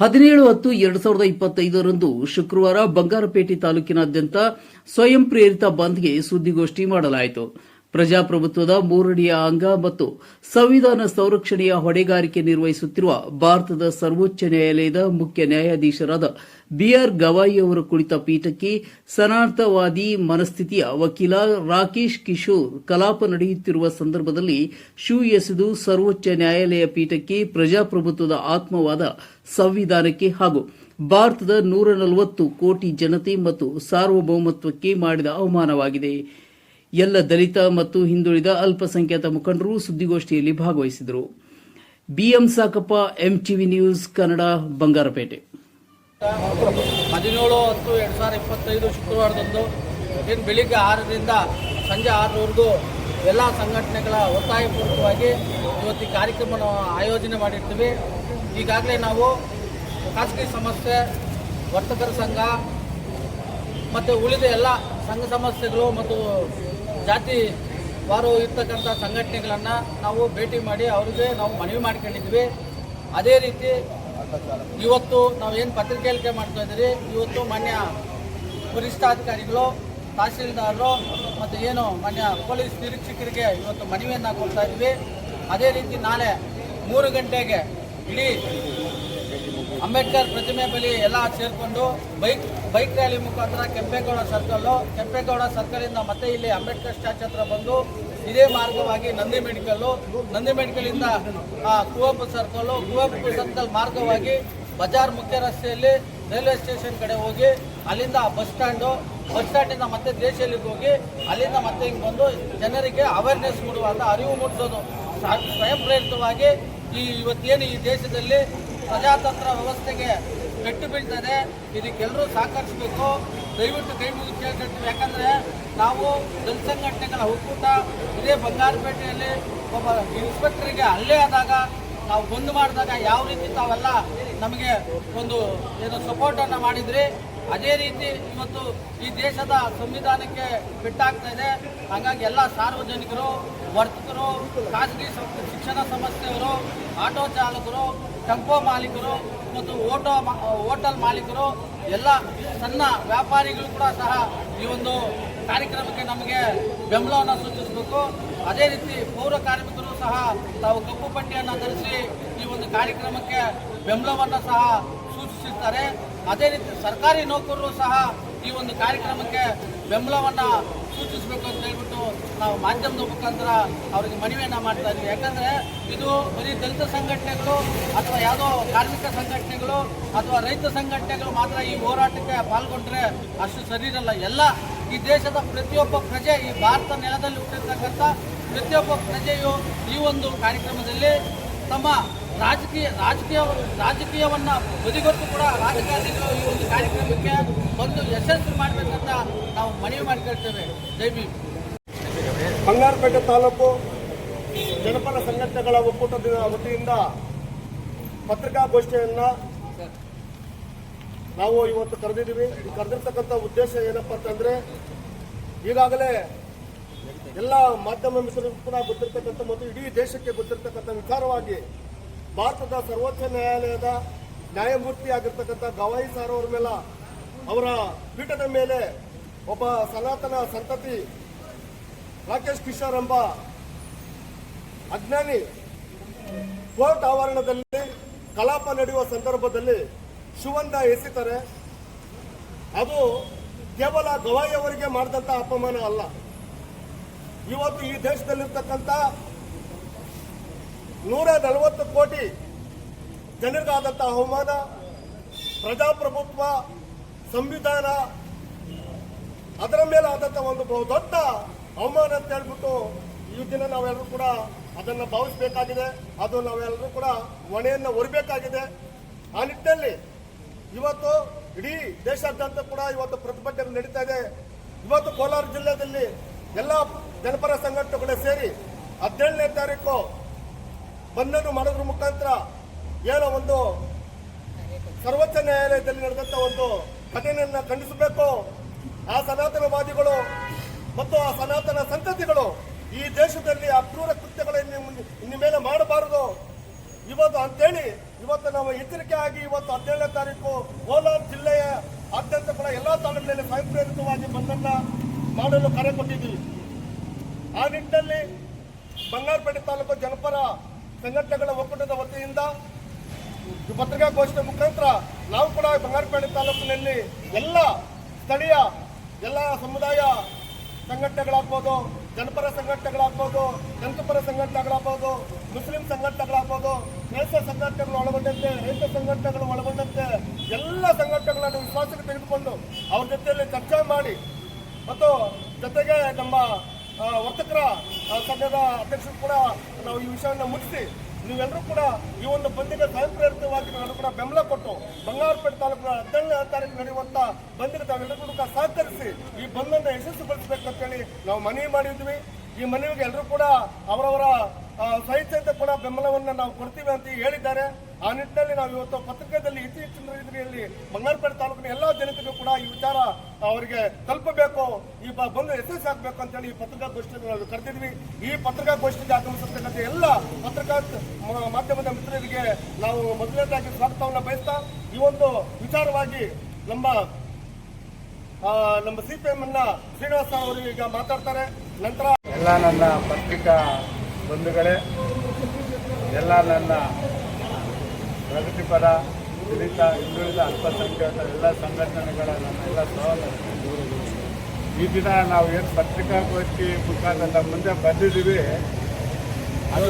ಹದಿನೇಳು ಹತ್ತು ಎರಡು ಸಾವಿರದ ಇಪ್ಪತ್ತೈದರಂದು ಶುಕ್ರವಾರ ಬಂಗಾರಪೇಟೆ ತಾಲೂಕಿನಾದ್ಯಂತ ಸ್ವಯಂ ಪ್ರೇರಿತ ಬಂದ್ಗೆ ಸುದ್ದಿಗೋಷ್ಠಿ ಮಾಡಲಾಯಿತು. ಪ್ರಜಾಪ್ರಭುತ್ವದ ಮೂರನೆಯ ಅಂಗ ಮತ್ತು ಸಂವಿಧಾನ ಸಂರಕ್ಷಣೆಯ ಹೊಣೆಗಾರಿಕೆ ನಿರ್ವಹಿಸುತ್ತಿರುವ ಭಾರತದ ಸರ್ವೋಚ್ಚ ನ್ಯಾಯಾಲಯದ ಮುಖ್ಯ ನ್ಯಾಯಾಧೀಶರಾದ ಬಿಆರ್ ಗವಾಯಿ ಅವರು ಕುಳಿತ ಪೀಠಕ್ಕೆ ಸನಾರ್ಥವಾದಿ ಮನಸ್ಥಿತಿಯ ವಕೀಲ ರಾಕೇಶ್ ಕಿಶೋರ್ ಕಲಾಪ ನಡೆಯುತ್ತಿರುವ ಸಂದರ್ಭದಲ್ಲಿ ಶೂ ಎಸೆದು ಸರ್ವೋಚ್ಚ ನ್ಯಾಯಾಲಯ ಪೀಠಕ್ಕೆ ಪ್ರಜಾಪ್ರಭುತ್ವದ ಆತ್ಮವಾದ ಸಂವಿಧಾನಕ್ಕೆ ಹಾಗೂ ಭಾರತದ ನೂರ ನಲವತ್ತು ಕೋಟಿ ಜನತೆ ಮತ್ತು ಸಾರ್ವಭೌಮತ್ವಕ್ಕೆ ಮಾಡಿದ ಅವಮಾನವಾಗಿದೆ. ಎಲ್ಲ ದಲಿತ ಮತ್ತು ಹಿಂದುಳಿದ ಅಲ್ಪಸಂಖ್ಯಾತ ಮುಖಂಡರು ಸುದ್ದಿಗೋಷ್ಠಿಯಲ್ಲಿ ಭಾಗವಹಿಸಿದರು. ಬಿಎಂ ಸಾಕಪ್ಪ, ಎಂಟಿವಿ ನ್ಯೂಸ್, ಕನ್ನಡ, ಬಂಗಾರಪೇಟೆ. ಹದಿನೇಳು ಹತ್ತು ಎರಡು ಸಾವಿರದ ಇಪ್ಪತ್ತೈದು ಶುಕ್ರವಾರದಂದು ಏನು ಬೆಳಿಗ್ಗೆ ಆರರಿಂದ ಸಂಜೆ ಆರರವರೆಗೂ ಎಲ್ಲ ಸಂಘಟನೆಗಳ ಒತ್ತಾಯಪೂರ್ವಕವಾಗಿ ಇವತ್ತು ಈ ಕಾರ್ಯಕ್ರಮವನ್ನು ಆಯೋಜನೆ ಮಾಡಿರ್ತೀವಿ. ಈಗಾಗಲೇ ನಾವು ಖಾಸಗಿ ಸಂಸ್ಥೆ ವರ್ತಕರ ಸಂಘ ಮತ್ತು ಉಳಿದ ಎಲ್ಲ ಸಂಘ ಸಂಸ್ಥೆಗಳು ಮತ್ತು ಜಾತಿ ವಾರು ಇರ್ತಕ್ಕಂಥ ಸಂಘಟನೆಗಳನ್ನು ನಾವು ಭೇಟಿ ಮಾಡಿ ಅವ್ರಿಗೆ ನಾವು ಮನವಿ ಮಾಡ್ಕೊಂಡಿದ್ವಿ ಅದೇ ರೀತಿ ಇವತ್ತು ನಾವೇನು ಪತ್ರಿಕೆಯಲ್ಲಿ ಮಾಡ್ತಾ ಇದ್ದೀರಿ? ಇವತ್ತು ಮಾನ್ಯ ವರಿಷ್ಠಾಧಿಕಾರಿಗಳು, ತಹಸೀಲ್ದಾರರು ಮತ್ತು ಏನು ಮಾನ್ಯ ಪೊಲೀಸ್ ನಿರೀಕ್ಷಕರಿಗೆ ಇವತ್ತು ಮನವಿಯನ್ನು ಕೊಡ್ತಾ ಇದ್ವಿ ಅದೇ ರೀತಿ ನಾಳೆ ಮೂರು ಗಂಟೆಗೆ ಇಡೀ ಅಂಬೇಡ್ಕರ್ ಪ್ರತಿಮೆ ಬಳಿ ಎಲ್ಲ ಸೇರಿಕೊಂಡು ಬೈಕ್ ಬೈಕ್ ರ್ಯಾಲಿ ಮುಖಾಂತರ ಕೆಂಪೇಗೌಡ ಸರ್ಕಲ್ಲು ಕೆಂಪೇಗೌಡ ಸರ್ಕಲಿಂದ ಮತ್ತೆ ಇಲ್ಲಿ ಅಂಬೇಡ್ಕರ್ ಸ್ಟ್ಯಾಚ್ ಹತ್ರ ಬಂದು ಇದೇ ಮಾರ್ಗವಾಗಿ ನಂದಿ ಮೆಡಿಕಲ್ಲು, ನಂದಿ ಮೆಡಿಕಲಿಂದ ಕುವೆಂಪು ಸರ್ಕಲ್ಲು ಕುವೆಂಪು ಸರ್ಕಲ್ ಮಾರ್ಗವಾಗಿ ಬಜಾರ್ ಮುಖ್ಯ ರಸ್ತೆಯಲ್ಲಿ ರೈಲ್ವೆ ಸ್ಟೇಷನ್ ಕಡೆ ಹೋಗಿ ಅಲ್ಲಿಂದ ಬಸ್ ಸ್ಟ್ಯಾಂಡು, ಬಸ್ ಸ್ಟ್ಯಾಂಡಿಂದ ಮತ್ತೆ ದೇಶಲ್ಲಿಗೆ ಹೋಗಿ ಅಲ್ಲಿಂದ ಮತ್ತೆ ಹಿಂಗೆ ಬಂದು ಜನರಿಗೆ ಅವೇರ್ನೆಸ್ ಮೂಡುವಂಥ ಅರಿವು ಮೂಡಿಸೋದು. ಸ್ವಯಂ ಪ್ರೇರಿತವಾಗಿ ಈ ಇವತ್ತೇನು ಈ ದೇಶದಲ್ಲಿ ಪ್ರಜಾತಂತ್ರ ವ್ಯವಸ್ಥೆಗೆ ಪೆಟ್ಟು ಬೀಳ್ತದೆ. ಇದಕ್ಕೆಲ್ಲರೂ ಸಹಕರಿಸಬೇಕು. ದಯವಿಟ್ಟು ಕೈ ಮುಗಿದು ಕೇಳ್ಕೊಳ್ತೀವಿ. ಯಾಕಂದರೆ ನಾವು ಜನಸಂಘಟನೆಗಳ ಒಕ್ಕೂಟ ಇದೇ ಬಂಗಾರಪೇಟೆಯಲ್ಲಿ ಒಬ್ಬ ಇನ್ಸ್ಪೆಕ್ಟರ್ಗೆ ಹಲ್ಲೆ ಆದಾಗ ನಾವು ಬಂದ್ ಮಾಡಿದಾಗ ಯಾವ ರೀತಿ ತಾವೆಲ್ಲ ನಮಗೆ ಒಂದು ಏನು ಸಪೋರ್ಟನ್ನು ಮಾಡಿದ್ರಿ? ಅದೇ ರೀತಿ ಇವತ್ತು ಈ ದೇಶದ ಸಂವಿಧಾನಕ್ಕೆ ಬಿಟ್ಟಾಗ್ತಾ ಇದೆ. ಹಾಗಾಗಿ ಎಲ್ಲ ಸಾರ್ವಜನಿಕರು, ವರ್ತಕರು, ಖಾಸಗಿ ಶಿಕ್ಷಣ ಸಂಸ್ಥೆಯವರು, ಆಟೋ ಚಾಲಕರು ಟೆಂಪೋ ಮಾಲೀಕರು ಮತ್ತು ಓಟೋ ಹೋಟೆಲ್ ಮಾಲೀಕರು, ಎಲ್ಲ ಸಣ್ಣ ವ್ಯಾಪಾರಿಗಳು ಕೂಡ ಸಹ ಈ ಒಂದು ಕಾರ್ಯಕ್ರಮಕ್ಕೆ ನಮಗೆ ಬೆಂಬಲವನ್ನು ಸೂಚಿಸಬೇಕು. ಅದೇ ರೀತಿ ಪೌರ ಕಾರ್ಮಿಕರು ಸಹ ತಾವು ಕಪ್ಪು ಪಟ್ಟಿಯನ್ನು ಧರಿಸಿ ಈ ಒಂದು ಕಾರ್ಯಕ್ರಮಕ್ಕೆ ಬೆಂಬಲವನ್ನು ಸಹ ಸೂಚಿಸುತ್ತಾರೆ ಅದೇ ರೀತಿ ಸರ್ಕಾರಿ ನೌಕರರು ಸಹ ಈ ಒಂದು ಕಾರ್ಯಕ್ರಮಕ್ಕೆ ಬೆಂಬಲವನ್ನು ಸೂಚಿಸಬೇಕು ಅಂತ ಹೇಳ್ಬಿಟ್ಟು ನಾವು ಮಾಧ್ಯಮದ ಮುಖಾಂತರ ಅವರಿಗೆ ಮನವಿಯನ್ನು ಮಾಡ್ತಾ ಇದ್ದೀವಿ ಯಾಕಂದರೆ ಇದು ಬರೀ ದಲಿತ ಸಂಘಟನೆಗಳು ಅಥವಾ ಯಾವುದೋ ಕಾರ್ಮಿಕ ಸಂಘಟನೆಗಳು ಅಥವಾ ರೈತ ಸಂಘಟನೆಗಳು ಮಾತ್ರ ಈ ಹೋರಾಟಕ್ಕೆ ಪಾಲ್ಗೊಂಡ್ರೆ ಅಷ್ಟು ಸರಿ ಇರಲ್ಲ ಎಲ್ಲ ಈ ದೇಶದ ಪ್ರತಿಯೊಬ್ಬ ಪ್ರಜೆ ಈ ಭಾರತ ನೆಲದಲ್ಲಿ ಹುಟ್ಟಿರ್ತಕ್ಕಂಥ ಪ್ರತಿಯೊಬ್ಬ ಪ್ರಜೆಯು ಈ ಒಂದು ಕಾರ್ಯಕ್ರಮದಲ್ಲಿ ತಮ್ಮ ರಾಜಕೀಯ ರಾಜಕೀಯ, ರಾಜಕೀಯವನ್ನ ಬದಿಗೊಟ್ಟು ಕೂಡ ರಾಜಕಾರಣಿಗಳು ಈ ಒಂದು ಕಾರ್ಯಕ್ರಮಕ್ಕೆ ಬಂದು ಯಶಸ್ವಿ ಮಾಡಬೇಕಂತ ನಾವು ಮನವಿ ಮಾಡಿಕೊಳ್ತೇವೆ. ಜೈಬಿ ಬಂಗಾರಪೇಟೆ ತಾಲೂಕು ಜನಪದ ಸಂಘಟನೆಗಳ ಒಕ್ಕೂಟದ ವತಿಯಿಂದ ಪತ್ರಿಕಾಗೋಷ್ಠಿಯನ್ನು ನಾವು ಇವತ್ತು ಕರೆದಿದ್ದೀವಿ. ಕರೆದಿರ್ತಕ್ಕಂಥ ಉದ್ದೇಶ ಏನಪ್ಪಾ ಅಂತಂದ್ರೆ ಈಗಾಗಲೇ ಎಲ್ಲ ಮಾಧ್ಯಮ ಮಿಶ್ರ ಕೂಡ ಗೊತ್ತಿರ್ತಕ್ಕಂಥ ಮತ್ತು ಇಡೀ ದೇಶಕ್ಕೆ ಗೊತ್ತಿರ್ತಕ್ಕಂಥ ವಿಚಾರವಾಗಿ ಭಾರತದ ಸರ್ವೋಚ್ಚ ನ್ಯಾಯಾಲಯದ ನ್ಯಾಯಮೂರ್ತಿ ಆಗಿರ್ತಕ್ಕಂಥ ಗವಾಯಿ ಸಾರ್ ಅವರ ಮೇಲೆ, ಅವರ ಪೀಠದ ಮೇಲೆ ಒಬ್ಬ ಸನಾತನ ಸಂತತಿ ರಾಕೇಶ್ ಕಿಶೋರ್ ಎಂಬ ಅಜ್ಞಾನಿ ಕೋರ್ಟ್ ಆವರಣದಲ್ಲಿ ಕಲಾಪ ನಡೆಯುವ ಸಂದರ್ಭದಲ್ಲಿ ಶಿವಂದ ಎಸಿತಾರೆ. ಅದು ಕೇವಲ ಗವಾಯಿ ಅವರಿಗೆ ಮಾಡಿದಂತ ಅಪಮಾನ ಅಲ್ಲ. ಇವತ್ತು ಈ ದೇಶದಲ್ಲಿರ್ತಕ್ಕಂಥ ನೂರ ನಲವತ್ತು ಕೋಟಿ ಜನರಿಗಾದಂಥ ಅವಮಾನ, ಪ್ರಜಾಪ್ರಭುತ್ವ, ಸಂವಿಧಾನ, ಅದರ ಮೇಲೆ ಆದಂಥ ಒಂದು ಬಹು ದೊಡ್ಡ ಅವಮಾನ ಅಂತ ಹೇಳ್ಬಿಟ್ಟು ಈ ದಿನ ನಾವೆಲ್ಲರೂ ಕೂಡ ಅದನ್ನು ಭಾವಿಸಬೇಕಾಗಿದೆ. ಅದು ನಾವೆಲ್ಲರೂ ಕೂಡ ಹೊಣೆಯನ್ನು ಹೊರಬೇಕಾಗಿದೆ. ಆ ನಿಟ್ಟಿನಲ್ಲಿ ಇವತ್ತು ಇಡೀ ದೇಶಾದ್ಯಂತ ಕೂಡ ಇವತ್ತು ಪ್ರತಿಭಟನೆ ನಡೀತಾ ಇದೆ. ಇವತ್ತು ಕೋಲಾರ ಜಿಲ್ಲೆಯಲ್ಲಿ ಎಲ್ಲ ಜನಪರ ಸಂಘಟನೆಗಳು ಸೇರಿ ಹದಿನೇಳನೇ ತಾರೀಕು ಬಂದನ್ನು ಮಾಡೋದ್ರ ಮುಖಾಂತರ ಏನೋ ಒಂದು ಸರ್ವೋಚ್ಚ ನ್ಯಾಯಾಲಯದಲ್ಲಿ ನಡೆದಂತ ಒಂದು ಘಟನೆಯನ್ನ ಖಂಡಿಸಬೇಕು. ಆ ಸನಾತನವಾದಿಗಳು ಮತ್ತು ಆ ಸನಾತನ ಸಂತತಿಗಳು ಈ ದೇಶದಲ್ಲಿ ಅಕ್ರೂರ ಕೃತ್ಯಗಳನ್ನು ಇನ್ನು- ಮೇಲೆ ಮಾಡಬಾರದು. ಇವತ್ತು ಅಂತೇಳಿ ಇವತ್ತು ನಾವು ಎಚ್ಚರಿಕೆ ಆಗಿ ಇವತ್ತು ಹದಿನೇಳನೇ ತಾರೀಕು ಕೋಲಾರ ಜಿಲ್ಲೆಯ ಆದ್ಯಂತ ಕೂಡ ಎಲ್ಲಾ ತಾಲೂಕಿನಲ್ಲಿ ಸ್ವಯಂ ಪ್ರೇರಿತವಾಗಿ ಬಂದನ್ನ ಮಾಡಲು ಕರೆ ಕೊಟ್ಟಿದ್ದೀವಿ ಆ ನಿಟ್ಟಿನಲ್ಲಿ ಬಂಗಾರಪೇಟೆ ತಾಲೂಕು ಜನಪರ ಸಂಘಟನೆಗಳ ಒಕ್ಕೂಟದ ವತಿಯಿಂದ ಪತ್ರಿಕಾಗೋಷ್ಠಿ ಮುಖಾಂತರ ನಾವು ಕೂಡ ಬಂಗಾರಪೇಟೆ ತಾಲೂಕಿನಲ್ಲಿ ಎಲ್ಲ ಸ್ಥಳೀಯ ಎಲ್ಲ ಸಮುದಾಯ ಸಂಘಟನೆಗಳಾಗ್ಬೋದು, ಜನಪರ ಸಂಘಟನೆಗಳಾಗ್ಬೋದು ಜನಪರ ಸಂಘಟನೆಗಳಾಗ್ಬೋದು, ಮುಸ್ಲಿಂ ಸಂಘಟನೆಗಳಾಗ್ಬೋದು ಕ್ರೈಸ್ತ ಸಂಘಟನೆಗಳು ಒಳಗೊಂಡಂತೆ, ರೈತ ಸಂಘಟನೆಗಳು ಒಳಗೊಂಡಂತೆ ಎಲ್ಲ ಸಂಘಟನೆಗಳನ್ನು ವಿಶ್ವಾಸಕ್ಕೆ ತೆಗೆದುಕೊಂಡು ಅವ್ರ ಜೊತೆಯಲ್ಲಿ ಚರ್ಚೆ ಮಾಡಿ ಮತ್ತು ಜೊತೆಗೆ ನಮ್ಮ ವರ್ತಕರ ಸಂಘದ ಅಧ್ಯಕ್ಷರು ಕೂಡ ನಾವು ಈ ವಿಷಯವನ್ನು ಮುಗಿಸಿ ನೀವೆಲ್ಲರೂ ಕೂಡ ಈ ಒಂದು ಬಂದಿಗೆ ಸ್ವಯಂ ಪ್ರೇರಿತವಾಗಿ ನಾನು ಕೂಡ ಬೆಂಬಲ ಕೊಟ್ಟು ಬಂಗಾರಪೇಟೆ ತಾಲೂಕಿನ ಹದಿನೇಳನೇ ತಾರೀಕು ನಡೆಯುವಂತ ಬಂದಿಗೆ ತಾವೆಲ್ಲರೂ ಕೂಡ ಸಹಕರಿಸಿ ಈ ಬಂದನ್ನು ಹೇಳಿ ನಾವು ಮನವಿ ಮಾಡಿದ್ವಿ. ಈ ಮನವಿಗೆ ಎಲ್ಲರೂ ಕೂಡ ಅವರವರ ಸಹಿತ ಸ್ವಇಚ್ಛೆಯಿಂದ ಕೂಡ ಬೆಂಬಲವನ್ನು ನಾವು ಕೊಡ್ತೀವಿ ಅಂತ ಹೇಳಿದ್ದಾರೆ. ಆ ನಿಟ್ಟಿನಲ್ಲಿ ನಾವು ಇವತ್ತು ಪತ್ರಿಕೆಯಲ್ಲಿ ಇತ್ತೀಚಿನ ರೀತಿಯಲ್ಲಿ ಮಂಗಳಪೇಟೆ ತಾಲೂಕಿನ ಎಲ್ಲ ಜನತೆಗೂ ಕೂಡ ಈ ವಿಚಾರ ಅವರಿಗೆ ತಲುಪಬೇಕು, ಈ ಬಂದು ಯಶಸ್ಸು ಆಗಬೇಕು ಅಂತೇಳಿ ಈ ಪತ್ರಿಕಾಗೋಷ್ಠಿಯನ್ನು ನಾವು ಕರೆದಿದ್ವಿ. ಈ ಪತ್ರಿಕಾಗೋಷ್ಠಿಗೆ ಆಗಮಿಸಿರ್ತಕ್ಕಂಥ ಎಲ್ಲ ಪತ್ರಿಕಾ ಮಾಧ್ಯಮದ ಮಿತ್ರರಿಗೆ ನಾವು ಮೊದಲನೇದಾಗಿ ಸ್ವಾಗತವನ್ನು ಬಯಸ್ತಾ, ಈ ಒಂದು ವಿಚಾರವಾಗಿ ನಮ್ಮ ನಮ್ಮ ನಮ್ಮ ಪಿ ಶ್ರೀನಿವಾಸ ಅವರು ಈಗ ಮಾತಾಡ್ತಾರೆ. ನಂತರ ಎಲ್ಲ ನನ್ನ ಪತ್ರಿಕಾ ಬಂಧುಗಳೇ, ಎಲ್ಲ ನನ್ನ ಪ್ರಗತಿಪರ ದಲಿತ ಹಿಂದುಳಿದ ಅಲ್ಪಸಂಖ್ಯಾತ ಎಲ್ಲ ಸಂಘಟನೆಗಳ ನಮ್ಮೆಲ್ಲ ಸಹೋದರರು. ಈ ದಿನ ನಾವು ಏನು ಪತ್ರಿಕಾಗೋಷ್ಠಿ ಮುಖಾಂತರ ಮುಂದೆ ಬಂದಿದ್ದೀವಿ, ಅದು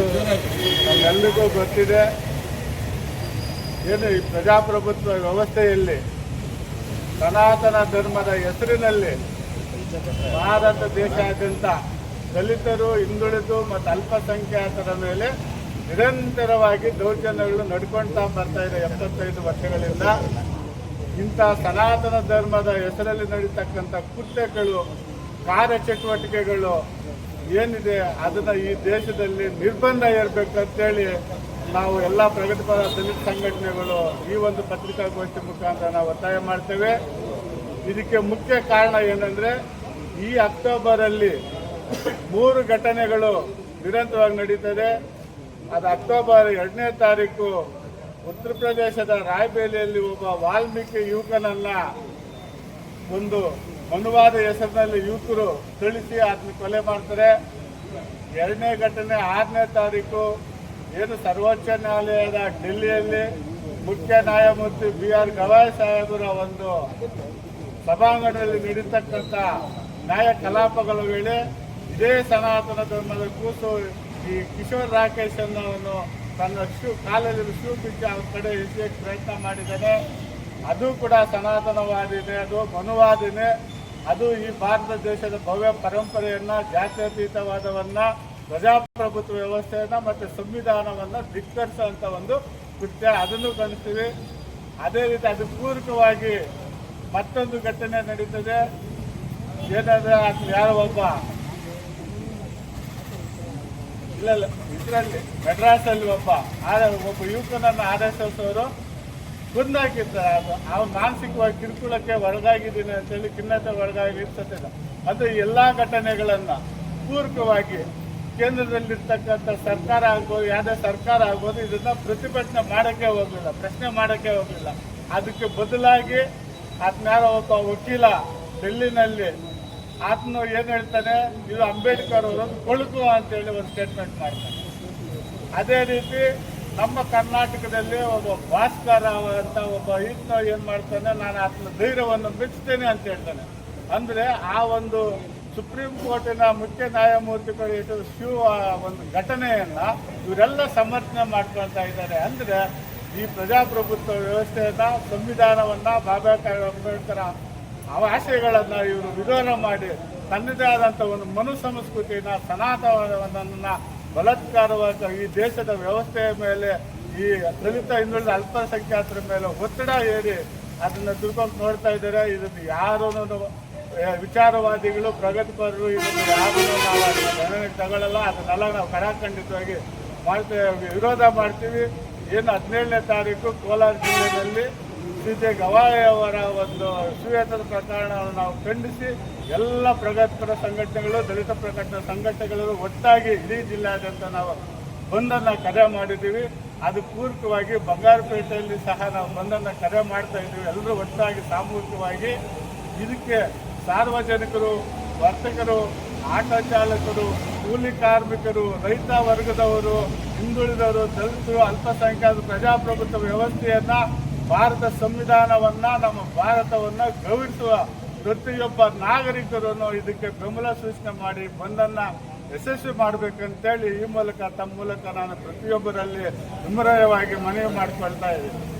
ನಮ್ಮೆಲ್ಲರಿಗೂ ಗೊತ್ತಿದೆ. ಏನು ಈ ಪ್ರಜಾಪ್ರಭುತ್ವ ವ್ಯವಸ್ಥೆಯಲ್ಲಿ ಸನಾತನ ಧರ್ಮದ ಹೆಸರಿನಲ್ಲಿ ಭಾರತ ದೇಶಾದ್ಯಂತ ದಲಿತರು, ಹಿಂದುಳಿದು ಮತ್ತು ಅಲ್ಪಸಂಖ್ಯಾತರ ಮೇಲೆ ನಿರಂತರವಾಗಿ ದೌರ್ಜನ್ಯಗಳು ನಡ್ಕೊಳ್ತಾ ಬರ್ತಾ ಇದೆ ಎಪ್ಪತ್ತೈದು ವರ್ಷಗಳಿಂದ. ಇಂಥ ಸನಾತನ ಧರ್ಮದ ಹೆಸರಲ್ಲಿ ನಡೀತಕ್ಕಂಥ ಕೃತ್ಯಗಳು, ಕಾರ್ಯಚಟುವಟಿಕೆಗಳು ಏನಿದೆ, ಅದನ್ನ ಈ ದೇಶದಲ್ಲಿ ನಿರ್ಬಂಧ ಇರಬೇಕಂತೇಳಿ ನಾವು ಎಲ್ಲ ಪ್ರಗತಿಪರ ದಲಿತ ಸಂಘಟನೆಗಳು ಈ ಒಂದು ಪತ್ರಿಕಾಗೋಷ್ಠಿ ಮುಖಾಂತರ ನಾವು ಒತ್ತಾಯ ಮಾಡ್ತೇವೆ. ಇದಕ್ಕೆ ಮುಖ್ಯ ಕಾರಣ ಏನಂದ್ರೆ, ಈ ಅಕ್ಟೋಬರ್ ಅಲ್ಲಿ ಮೂರು ಘಟನೆಗಳು ನಿರಂತರವಾಗಿ ನಡೀತದೆ. ಅದು ಅಕ್ಟೋಬರ್ ಎರಡನೇ ತಾರೀಕು ಉತ್ತರ ಪ್ರದೇಶದ ರಾಯಬೇಲಿಯಲ್ಲಿ ಒಬ್ಬ ವಾಲ್ಮೀಕಿ ಯುವಕನನ್ನ ಒಂದು ಮನುವಾದ ಹೆಸರಿನಲ್ಲಿ ಯುವಕರು ತಿಳಿಸಿ ಅದನ್ನ ಕೊಲೆ ಮಾಡ್ತಾರೆ. ಎರಡನೇ ಘಟನೆ ಆರನೇ ತಾರೀಕು ಏನು ಸರ್ವೋಚ್ಚ ನ್ಯಾಯಾಲಯದ ಡೆಲ್ಲಿಯಲ್ಲಿ ಮುಖ್ಯ ನ್ಯಾಯಮೂರ್ತಿ ಬಿ ಆರ್ ಗವಾಯ್ ಸಾಹೇಬರ ಒಂದು ಸಭಾಂಗಣದಲ್ಲಿ ನಡೀತಕ್ಕಂಥ ನ್ಯಾಯ ಕಲಾಪಗಳ ವೇಳೆ ಇದೇ ಸನಾತನ ಧರ್ಮದ ಕೂಸು ಈ ಕಿಶೋರ್ ರಾಕೇಶ್ ಅನ್ನೋನು ತನ್ನ ಶೂ ಕಾಲಲ್ಲಿ ಶೂ ಬಿಚ್ಚಿ ಅವ್ರ ಕಡೆ ಎಸೆಯಕ್ಕೆ ಪ್ರಯತ್ನ ಮಾಡಿದ್ದಾನೆ. ಅದು ಕೂಡ ಸನಾತನವಾದಿನೇ ಅದು ಮನುವಾದಿನೇ ಅದು ಈ ಭಾರತ ದೇಶದ ಭವ್ಯ ಪರಂಪರೆಯನ್ನ, ಜಾತ್ಯತೀತವಾದವನ್ನ, ಪ್ರಜಾಪ್ರಭುತ್ವ ವ್ಯವಸ್ಥೆಯನ್ನ ಮತ್ತೆ ಸಂವಿಧಾನವನ್ನ ಧಿಕ್ಕರಿಸುವಂತ ಒಂದು ಕೃತ್ಯ. ಅದನ್ನು ಕಾಣಿಸ್ತೀವಿ ಅದೇ ರೀತಿ ಅದು ಪೂರಕವಾಗಿ ಮತ್ತೊಂದು ಘಟನೆ ನಡೀತದೆ. ಏನಾದ್ರೆ ಅದು ಯಾರೋ ಒಬ್ಬ ಇಲ್ಲ ಇಲ್ಲ ಇದರಲ್ಲಿ ಮೆಡ್ರಾಸಲ್ಲಿ ಒಬ್ಬ ಆದ, ಒಬ್ಬ ಯುವಕನನ್ನು ಆರ್ ಎಸ್ ಎಸ್ ಅವರು ಕುಂದಾಕಿರ್ತಾರೆ. ಅದು ಅವ್ನು ಮಾನಸಿಕವಾಗಿ ಕಿರುಕುಳಕ್ಕೆ ಒಳಗಾಗಿದ್ದೀನಿ ಅಂತೇಳಿ ಖಿನ್ನತೆ ಒಳಗಾಗಿ ಇರ್ತದೆ ಅದು ಎಲ್ಲ ಘಟನೆಗಳನ್ನು ಪೂರಕವಾಗಿ ಕೇಂದ್ರದಲ್ಲಿರ್ತಕ್ಕಂಥ ಸರ್ಕಾರ ಆಗ್ಬೋದು, ಯಾವುದೇ ಸರ್ಕಾರ ಆಗ್ಬೋದು, ಇದನ್ನ ಪ್ರತಿಭಟನೆ ಮಾಡೋಕ್ಕೆ ಹೋಗಲಿಲ್ಲ, ಪ್ರಶ್ನೆ ಮಾಡೋಕ್ಕೆ ಹೋಗಲಿಲ್ಲ. ಅದಕ್ಕೆ ಬದಲಾಗಿ ಆತನ ಯಾರೋ ಒಬ್ಬ ವಕೀಲ ಡೆಲ್ಲಿನಲ್ಲಿ ಆತನು ಏನ್ ಹೇಳ್ತಾನೆ ಇದು ಅಂಬೇಡ್ಕರ್ ಅವರೊಂದು ಕೊಳುಕು ಅಂತೇಳಿ ಒಂದು ಸ್ಟೇಟ್ಮೆಂಟ್ ಮಾಡ್ತಾನೆ ಅದೇ ರೀತಿ ನಮ್ಮ ಕರ್ನಾಟಕದಲ್ಲಿ ಒಬ್ಬ ಭಾಸ್ಕರ ಅಂತ ಒಬ್ಬ ಈತನ ಏನ್ ಮಾಡ್ತಾನೆ, ನಾನು ಆತನ ಧೈರ್ಯವನ್ನು ಮೆಚ್ಚುತ್ತೇನೆ ಅಂತ ಹೇಳ್ತಾನೆ. ಅಂದ್ರೆ ಆ ಒಂದು ಸುಪ್ರೀಂ ಕೋರ್ಟಿನ ಮುಖ್ಯ ನ್ಯಾಯಮೂರ್ತಿಗಳು ಇಟ್ಟು ಶಿವ ಒಂದು ಘಟನೆಯನ್ನ ಇವರೆಲ್ಲ ಸಮರ್ಥನೆ ಮಾಡ್ಕೊಳ್ತಾ ಇದ್ದಾರೆ. ಅಂದ್ರೆ ಈ ಪ್ರಜಾಪ್ರಭುತ್ವ ವ್ಯವಸ್ಥೆಯನ್ನ, ಸಂವಿಧಾನವನ್ನ ಬಾಬಾ ಸಾಹೇಬ್ ಅಂಬೇಡ್ಕರ್ ಆಶಯಗಳನ್ನ ಇವರು ವಿರೋಧ ಮಾಡಿ ತನ್ನದೇ ಆದಂಥ ಒಂದು ಮನು ಸಂಸ್ಕೃತಿನ ಸನಾತನ ಬಲಾತ್ಕಾರವಾದ ಈ ದೇಶದ ವ್ಯವಸ್ಥೆಯ ಮೇಲೆ, ಈ ದಲಿತ ಹಿಂದುಳಿದ ಅಲ್ಪಸಂಖ್ಯಾತರ ಮೇಲೆ ಒತ್ತಡ ಏರಿ ಅದನ್ನು ದುರ್ಬಲ ನೋಡ್ತಾ ಇದ್ದಾರೆ ಇದನ್ನು ಯಾರೂ ವಿಚಾರವಾದಿಗಳು, ಪ್ರಗತಿಪರರು ಇದನ್ನು ಯಾರೂ ನಾವು ತಗೊಳ್ಳಲ್ಲ ಅದನ್ನೆಲ್ಲ ನಾವು ಕಡಾಖಂಡಿತವಾಗಿ ಮಾಡ್ತೇವೆ ವಿರೋಧ ಮಾಡ್ತೀವಿ. ಏನು ಹದಿನೇಳನೇ ತಾರೀಕು ಕೋಲಾರ ಜಿಲ್ಲೆಯಲ್ಲಿ ಸಿ ಜೆ ಗವಾಯಿ ಅವರ ಒಂದು ಸುವೇತದ ಪ್ರಕರಣವನ್ನು ನಾವು ಖಂಡಿಸಿ ಎಲ್ಲ ಪ್ರಗತಿಪರ ಸಂಘಟನೆಗಳು, ದಲಿತ ಪ್ರಗತಿಪರ ಸಂಘಟನೆಗಳು ಒಟ್ಟಾಗಿ ಇಡೀ ಜಿಲ್ಲೆಯಾದ್ಯಂತ ನಾವು ಬಂದನ್ನು ಕರೆ ಮಾಡಿದ್ದೀವಿ. ಅದು ಪೂರಕವಾಗಿ ಬಂಗಾರಪೇಟೆಯಲ್ಲಿ ಸಹ ನಾವು ಬಂದನ್ನು ಕರೆ ಮಾಡ್ತಾ ಇದ್ದೀವಿ. ಎಲ್ಲರೂ ಒಟ್ಟಾಗಿ ಸಾಮೂಹಿಕವಾಗಿ. ಇದಕ್ಕೆ ಸಾರ್ವಜನಿಕರು, ವರ್ತಕರು, ಆಟೋ ಚಾಲಕರು, ಕೂಲಿ ಕಾರ್ಮಿಕರು, ರೈತ ವರ್ಗದವರು, ಹಿಂದುಳಿದವರು, ದಲಿತರು ಅಲ್ಪಸಂಖ್ಯಾತ ಪ್ರಜಾಪ್ರಭುತ್ವ ವ್ಯವಸ್ಥೆಯನ್ನ ಭಾರತ ಸಂವಿಧಾನವನ್ನ ನಮ್ಮ ಭಾರತವನ್ನ ಗೌರವಿಸುವ ಪ್ರತಿಯೊಬ್ಬ ನಾಗರಿಕರನ್ನು ಇದಕ್ಕೆ ಬೆಂಬಲ ಸೂಚನೆ ಮಾಡಿ ಬಂದನ್ನ ಯಶಸ್ವಿ ಮಾಡಬೇಕಂತೇಳಿ ಈ ಮೂಲಕ ತಮ್ಮ ಮೂಲಕ ನಾನು ಪ್ರತಿಯೊಬ್ಬರಲ್ಲಿ ವಿಮರಯವಾಗಿ ಮನವಿ ಮಾಡಿಕೊಳ್ತಾ ಇದ್ದೀನಿ.